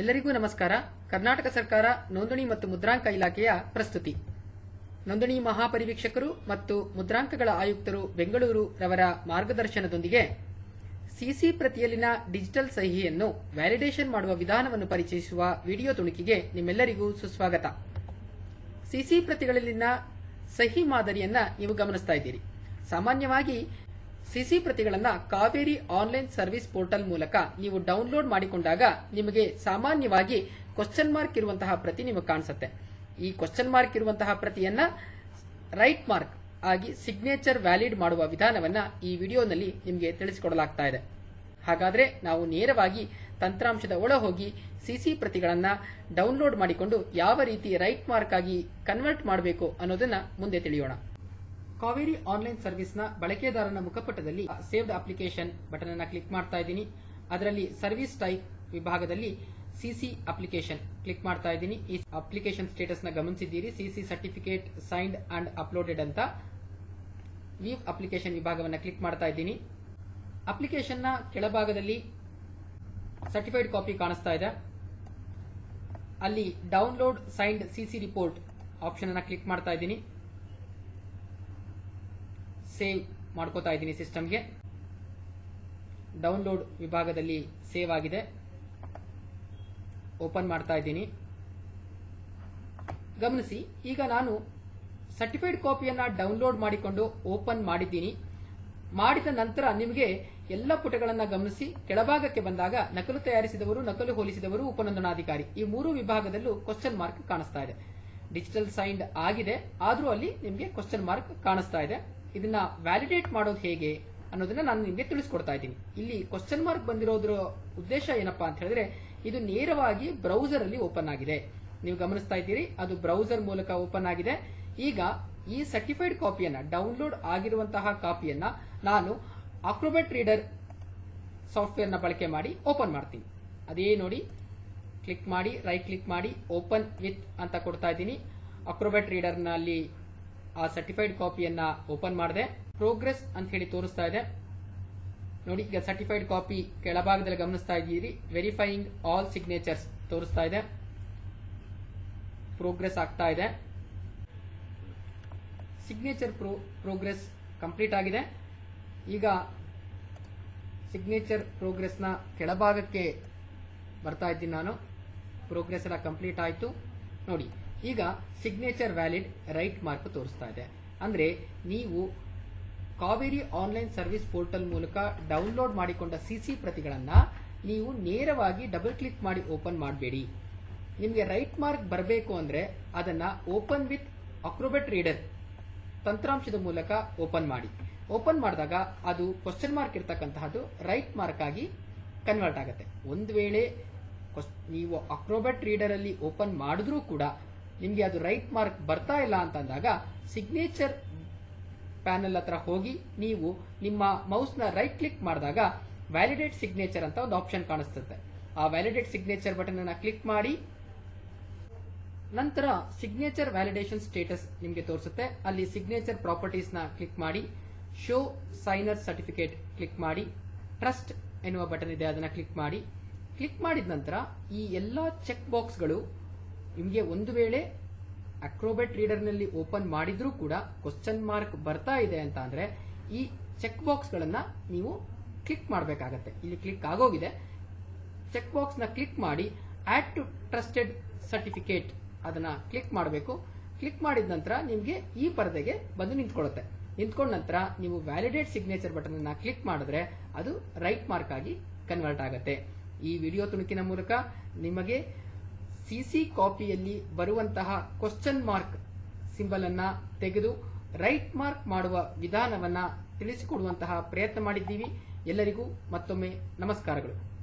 ಎಲ್ಲರಿಗೂ ನಮಸ್ಕಾರ. ಕರ್ನಾಟಕ ಸರ್ಕಾರ ನೋಂದಣಿ ಮತ್ತು ಮುದ್ರಾಂಕ ಇಲಾಖೆಯ ಪ್ರಸ್ತುತಿ. ನೋಂದಣಿ ಮಹಾಪರಿವೀಕ್ಷಕರು ಮತ್ತು ಮುದ್ರಾಂಕಗಳ ಆಯುಕ್ತರು ಬೆಂಗಳೂರು ರವರ ಮಾರ್ಗದರ್ಶನದೊಂದಿಗೆ ಸಿಸಿ ಪ್ರತಿಯಲ್ಲಿನ ಡಿಜಿಟಲ್ ಸಹಿಯನ್ನು ವ್ಯಾಲಿಡೇಷನ್ ಮಾಡುವ ವಿಧಾನವನ್ನು ಪರಿಚಯಿಸುವ ವಿಡಿಯೋ ತುಣುಕಿಗೆ ನಿಮ್ಮೆಲ್ಲರಿಗೂ ಸುಸ್ವಾಗತ. ಸಿಸಿ ಪ್ರತಿಗಳಲ್ಲಿನ ಸಹಿ ಮಾದರಿಯನ್ನ ನೀವು ಗಮನಿಸ್ತಾ ಇದ್ದೀರಿ. ಸಾಮಾನ್ಯವಾಗಿ ಸಿಸಿ ಪ್ರತಿಗಳನ್ನು ಕಾವೇರಿ ಆನ್ಲೈನ್ ಸರ್ವಿಸ್ ಪೋರ್ಟಲ್ ಮೂಲಕ ನೀವು ಡೌನ್ಲೋಡ್ ಮಾಡಿಕೊಂಡಾಗ ನಿಮಗೆ ಸಾಮಾನ್ಯವಾಗಿ ಕ್ವಶನ್ ಮಾರ್ಕ್ ಇರುವಂತಹ ಪ್ರತಿ ನಿಮಗೆ ಕಾಣಿಸುತ್ತೆ. ಈ ಕ್ವಶನ್ ಮಾರ್ಕ್ ಇರುವಂತಹ ಪ್ರತಿಯನ್ನ ರೈಟ್ ಮಾರ್ಕ್ ಆಗಿ ಸಿಗ್ನೇಚರ್ ವ್ಯಾಲಿಡ್ ಮಾಡುವ ವಿಧಾನವನ್ನ ಈ ವಿಡಿಯೋನಲ್ಲಿ ನಿಮಗೆ ತಿಳಿಸಿಕೊಡಲಾಗ್ತಾ ಇದೆ. ಹಾಗಾದ್ರೆ ನಾವು ನೇರವಾಗಿ ತಂತ್ರಾಂಶದ ಒಳ ಹೋಗಿ ಸಿಸಿ ಪ್ರತಿಗಳನ್ನ ಡೌನ್ಲೋಡ್ ಮಾಡಿಕೊಂಡು ಯಾವ ರೀತಿ ರೈಟ್ ಮಾರ್ಕ್ ಆಗಿ ಕನ್ವರ್ಟ್ ಮಾಡಬೇಕು ಅನ್ನೋದನ್ನ ಮುಂದೆ ತಿಳಿಯೋಣ. ಕಾವೇರಿ ಆನ್ಲೈನ್ ಸರ್ವಿಸ್ನ ಬಳಕೆದಾರನ ಮುಖಪುಟದಲ್ಲಿ ಸೇವ್ಡ್ ಅಪ್ಲಿಕೇಶನ್ ಬಟನ್ ಅನ್ನು ಕ್ಲಿಕ್ ಮಾಡ್ತಾ ಇದ್ದೀನಿ. ಅದರಲ್ಲಿ ಸರ್ವಿಸ್ ಟೈಪ್ ವಿಭಾಗದಲ್ಲಿ ಸಿಸಿ ಅಪ್ಲಿಕೇಶನ್ ಕ್ಲಿಕ್ ಮಾಡ್ತಾ ಇದ್ದೀನಿ. ಈ ಅಪ್ಲಿಕೇಶನ್ ಸ್ಟೇಟಸ್ನ ಗಮನಿಸಿದ್ದೀರಿ CC certificate signed and uploaded ಅಂತ ಈ ಅಪ್ಲಿಕೇಶನ್ ವಿಭಾಗವನ್ನು ಕ್ಲಿಕ್ ಮಾಡ್ತಾ ಇದ್ದೀನಿ. ಅಪ್ಲಿಕೇಶನ್ನ ಕೆಳಭಾಗದಲ್ಲಿ ಸರ್ಟಿಫೈಡ್ ಕಾಪಿ ಕಾಣಿಸ್ತಾ ಇದೆ. ಅಲ್ಲಿ download signed CC report option ಅನ್ನು ಕ್ಲಿಕ್ ಮಾಡ್ತಾ ಇದ್ದೀನಿ. ಸೇವ್ ಮಾಡ್ಕೋತಾ ಇದ್ದೀನಿ ಸಿಸ್ಟಮ್ಗೆ. ಡೌನ್ಲೋಡ್ ವಿಭಾಗದಲ್ಲಿ ಸೇವ್ ಆಗಿದೆ. ಓಪನ್ ಮಾಡ್ತಾ ಇದ್ದೀನಿ. ಗಮನಿಸಿ, ಈಗ ನಾನು ಸರ್ಟಿಫೈಡ್ ಕಾಪಿಯನ್ನ ಡೌನ್ಲೋಡ್ ಮಾಡಿಕೊಂಡು ಓಪನ್ ಮಾಡಿದ್ದೀನಿ. ಮಾಡಿದ ನಂತರ ನಿಮಗೆ ಎಲ್ಲ ಪುಟಗಳನ್ನು ಗಮನಿಸಿ, ಕೆಳಭಾಗಕ್ಕೆ ಬಂದಾಗ ನಕಲು ತಯಾರಿಸಿದವರು, ನಕಲು ಹೋಲಿಸಿದವರು ಉಪನೋಂದಣಾಧಿಕಾರಿ. ಈ ಮೂರು ವಿಭಾಗದಲ್ಲೂ ಕ್ವಶನ್ ಮಾರ್ಕ್ ಕಾಣಿಸ್ತಾ ಇದೆ. ಡಿಜಿಟಲ್ ಸೈನ್ಡ್ ಆಗಿದೆ, ಆದರೂ ಅಲ್ಲಿ ನಿಮಗೆ ಕ್ವಶನ್ ಮಾರ್ಕ್ ಕಾಣಿಸ್ತಾ ಇದೆ. ಇದನ್ನ ವ್ಯಾಲಿಡೇಟ್ ಮಾಡೋದು ಹೇಗೆ ಅನ್ನೋದನ್ನ ನಾನು ನಿಮಗೆ ತಿಳಿಸ್ಕೊಡ್ತಾ ಇದ್ದೀನಿ. ಇಲ್ಲಿ ಕ್ವಶನ್ ಮಾರ್ಕ್ ಬಂದಿರೋದ್ರ ಉದ್ದೇಶ ಏನಪ್ಪಾ ಅಂತ ಹೇಳಿದ್ರೆ, ಇದು ನೇರವಾಗಿ ಬ್ರೌಸರ್ ಅಲ್ಲಿ ಓಪನ್ ಆಗಿದೆ. ನೀವು ಗಮನಿಸ್ತಾ ಇದ್ದೀರಿ, ಅದು ಬ್ರೌಸರ್ ಮೂಲಕ ಓಪನ್ ಆಗಿದೆ. ಈಗ ಈ ಸರ್ಟಿಫೈಡ್ ಕಾಪಿಯನ್ನ ಡೌನ್ಲೋಡ್ ಆಗಿರುವಂತಹ ಕಾಪಿಯನ್ನ ನಾನು ಅಕ್ರೋಬೆಟ್ ರೀಡರ್ ಸಾಫ್ಟ್ವೇರ್ನ ಬಳಕೆ ಮಾಡಿ ಓಪನ್ ಮಾಡ್ತೀನಿ. ಅದೇ ನೋಡಿ ಕ್ಲಿಕ್ ಮಾಡಿ ರೈಟ್ ಕ್ಲಿಕ್ ಮಾಡಿ ಓಪನ್ ವಿತ್ ಅಂತ ಕೊಡ್ತಾ ಇದ್ದೀನಿ. ಅಕ್ರೋಬೆಟ್ ರೀಡರ್ನಲ್ಲಿ ಆ ಸರ್ಟಿಫೈಡ್ ಕಾಪಿಯನ್ನ ಓಪನ್ ಮಾಡಿದೆ. ಪ್ರೋಗ್ರೆಸ್ ಅಂತ ಹೇಳಿ ತೋರಿಸ್ತಾ ಇದೆ. ನೋಡಿ, ಈಗ ಸರ್ಟಿಫೈಡ್ ಕಾಪಿ ಕೆಳಭಾಗದಲ್ಲಿ ಗಮನಿಸ್ತಾ ಇದ್ದೀರಿ. ವೆರಿಫೈಯಿಂಗ್ ಆಲ್ ಸಿಗ್ನೇಚರ್ಸ್ ತೋರಿಸ್ತಾ ಇದೆ. ಪ್ರೋಗ್ರೆಸ್ ಆಗ್ತಾ ಇದೆ. ಸಿಗ್ನೇಚರ್ ಪ್ರೋ ಪ್ರೋಗ್ರೆಸ್ ಕಂಪ್ಲೀಟ್ ಆಗಿದೆ. ಈಗ ಸಿಗ್ನೇಚರ್ ಪ್ರೋಗ್ರೆಸ್ನ ಕೆಳಭಾಗಕ್ಕೆ ಬರ್ತಾ ಇದ್ದೀನಿ ನಾನು. ಪ್ರೋಗ್ರೆಸ್ ಎಲ್ಲ ಕಂಪ್ಲೀಟ್ ಆಯಿತು. ನೋಡಿ ಈಗ ಸಿಗ್ನೇಚರ್ ವ್ಯಾಲಿಡ್ ರೈಟ್ ಮಾರ್ಕ್ ತೋರಿಸ್ತಾ ಇದೆ. ಅಂದ್ರೆ ನೀವು ಕಾವೇರಿ ಆನ್ಲೈನ್ ಸರ್ವಿಸ್ ಪೋರ್ಟಲ್ ಮೂಲಕ ಡೌನ್ಲೋಡ್ ಮಾಡಿಕೊಂಡ ಸಿಸಿ ಪ್ರತಿಗಳನ್ನ ನೀವು ನೇರವಾಗಿ ಡಬಲ್ ಕ್ಲಿಕ್ ಮಾಡಿ ಓಪನ್ ಮಾಡಬೇಡಿ. ನಿಮಗೆ ರೈಟ್ ಮಾರ್ಕ್ ಬರಬೇಕು ಅಂದ್ರೆ ಅದನ್ನ ಓಪನ್ ವಿತ್ ಅಕ್ರೋಬೆಟ್ ರೀಡರ್ ತಂತ್ರಾಂಶದ ಮೂಲಕ ಓಪನ್ ಮಾಡಿ. ಓಪನ್ ಮಾಡಿದಾಗ ಅದು ಕ್ವಶನ್ ಮಾರ್ಕ್ ಇರ್ತಕ್ಕಂತಹದ್ದು ರೈಟ್ ಮಾರ್ಕ್ ಆಗಿ ಕನ್ವರ್ಟ್ ಆಗುತ್ತೆ. ಒಂದು ವೇಳೆ ನೀವು ಅಕ್ರೋಬೆಟ್ ರೀಡರ್ ಅಲ್ಲಿ ಓಪನ್ ಮಾಡಿದ್ರೂ ಕೂಡ ನಿಮಗೆ ಅದು ರೈಟ್ ಮಾರ್ಕ್ ಬರ್ತಾ ಇಲ್ಲ ಅಂತಂದಾಗ ಸಿಗ್ನೇಚರ್ ಪ್ಯಾನಲ್ ಹತ್ರ ಹೋಗಿ ನೀವು ನಿಮ್ಮ ಮೌಸ್ನ ರೈಟ್ ಕ್ಲಿಕ್ ಮಾಡಿದಾಗ ವ್ಯಾಲಿಡೇಟ್ ಸಿಗ್ನೇಚರ್ ಅಂತ ಒಂದು ಆಪ್ಷನ್ ಕಾಣಿಸುತ್ತೆ ಆ ವ್ಯಾಲಿಡೇಟ್ ಸಿಗ್ನೇಚರ್ ಬಟನ್ ಅನ್ನ ಕ್ಲಿಕ್ ಮಾಡಿ, ನಂತರ ಸಿಗ್ನೇಚರ್ ವ್ಯಾಲಿಡೇಷನ್ ಸ್ಟೇಟಸ್ ನಿಮಗೆ ತೋರಿಸುತ್ತೆ. ಅಲ್ಲಿ ಸಿಗ್ನೇಚರ್ ಪ್ರಾಪರ್ಟೀಸ್ ಕ್ಲಿಕ್ ಮಾಡಿ ಶೋ ಸೈನರ್ ಸರ್ಟಿಫಿಕೇಟ್ ಕ್ಲಿಕ್ ಮಾಡಿ ಟ್ರಸ್ಟ್ ಎನ್ನುವ ಬಟನ್ ಇದೆ ಅದನ್ನ ಕ್ಲಿಕ್ ಮಾಡಿ. ಕ್ಲಿಕ್ ಮಾಡಿದ ನಂತರ ಈ ಎಲ್ಲಾ ಚೆಕ್ ಬಾಕ್ಸ್ಗಳು ನಿಮಗೆ ಒಂದು ವೇಳೆ ಅಕ್ರೋಬೆಟ್ ರೀಡರ್ನಲ್ಲಿ ಓಪನ್ ಮಾಡಿದ್ರೂ ಕೂಡ ಕ್ವಶನ್ ಮಾರ್ಕ್ ಬರ್ತಾ ಇದೆ ಅಂತ ಅಂದ್ರೆ ಈ ಚೆಕ್ ಬಾಕ್ಸ್ ಗಳನ್ನ ನೀವು ಕ್ಲಿಕ್ ಮಾಡಬೇಕಾಗತ್ತೆ. ಇಲ್ಲಿ ಕ್ಲಿಕ್ ಆಗೋಗಿದೆ. ಚೆಕ್ ಬಾಕ್ಸ್ನ ಕ್ಲಿಕ್ ಮಾಡಿ ಆಡ್ ಟು ಟ್ರಸ್ಟೆಡ್ ಸರ್ಟಿಫಿಕೇಟ್ ಅದನ್ನ ಕ್ಲಿಕ್ ಮಾಡಬೇಕು. ಕ್ಲಿಕ್ ಮಾಡಿದ ನಂತರ ನಿಮಗೆ ಈ ಪರದೆಗೆ ಬಂದು ನಿಂತ್ಕೊಳ್ಳುತ್ತೆ. ನಿಂತ್ಕೊಂಡ ನಂತರ ನೀವು ವ್ಯಾಲಿಡೇಟ್ ಸಿಗ್ನೇಚರ್ ಬಟನ್ ಅನ್ನ ಕ್ಲಿಕ್ ಮಾಡಿದ್ರೆ ಅದು ರೈಟ್ ಮಾರ್ಕ್ ಆಗಿ ಕನ್ವರ್ಟ್ ಆಗುತ್ತೆ. ಈ ವಿಡಿಯೋ ತುಣುಕಿನ ಮೂಲಕ ನಿಮಗೆ ಸಿಸಿ ಕಾಪಿಯಲ್ಲಿ ಬರುವಂತಹ ಕ್ವಶನ್ ಮಾರ್ಕ್ ಸಿಂಬಲ್ ಅನ್ನ ತೆಗೆದು ರೈಟ್ ಮಾರ್ಕ್ ಮಾಡುವ ವಿಧಾನವನ್ನ ತಿಳಿಸಿಕೊಡುವಂತಹ ಪ್ರಯತ್ನ ಮಾಡಿದ್ದೀವಿ. ಎಲ್ಲರಿಗೂ ಮತ್ತೊಮ್ಮೆ ನಮಸ್ಕಾರಗಳು.